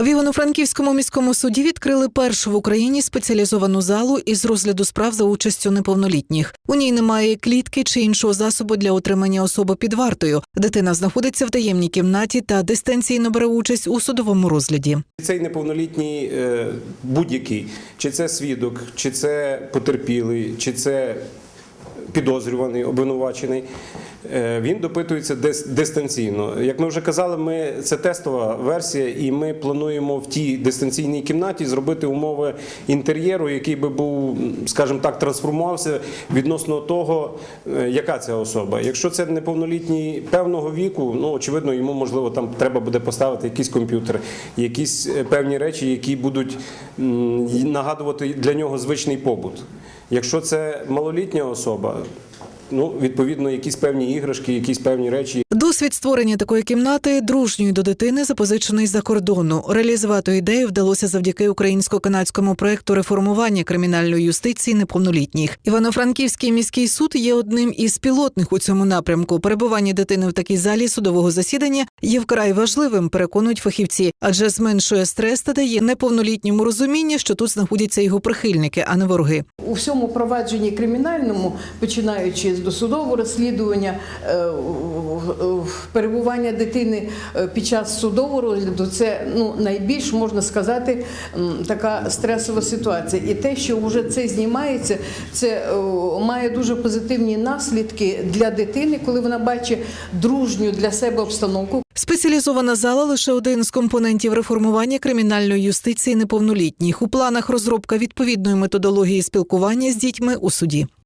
В Івано-Франківському міському суді відкрили першу в Україні спеціалізовану залу із розгляду справ за участю неповнолітніх. У ній немає клітки чи іншого засобу для утримання особи під вартою. Дитина знаходиться в таємній кімнаті та дистанційно бере участь у судовому розгляді. Цей неповнолітній е, будь-який, чи це свідок, чи це потерпілий, чи це підозрюваний, обвинувачений. Е, Він допитується дис- дистанційно. Як ми вже казали, ми це тестова версія, і ми плануємо в тій дистанційній кімнаті зробити умови інтер'єру, який би був, скажімо так, трансформувався відносно того, е, яка це особа. Якщо це неповнолітній певного віку, ну очевидно, йому можливо там треба буде поставити якийсь комп'ютер, якісь е, певні речі, які будуть нагадувати для нього звичний побут. Якщо це малолітня особа, ну відповідно, якісь певні іграшки, якісь певні речі, Досвід створення такої кімнати дружньої до дитини запозичений за кордону. Реалізувати ідею вдалося завдяки українсько-канадському проекту реформування кримінальної юстиції неповнолітніх. Івано-Франківський міський суд є одним із пілотних у цьому напрямку. Перебування дитини в такій залі судового засідання є вкрай важливим, переконують фахівці, адже зменшує стрес та дає неповнолітньому розуміння, що тут знаходяться його прихильники, а не вороги. У всьому провадженні кримінальному, починаючи з досудового розслідування, е, перебування дитини е, під час судового розгляду, це ну найбільш можна сказати така стресова ситуація. І те, що вже це знімається, це е, має дуже позитивні наслідки для дитини, коли вона бачить дружню для себе обстановку. Спеціалізована зала лише один з компонентів реформування кримінальної юстиції неповнолітніх. У планах розробка відповідної методології спілкування з дітьми у суді.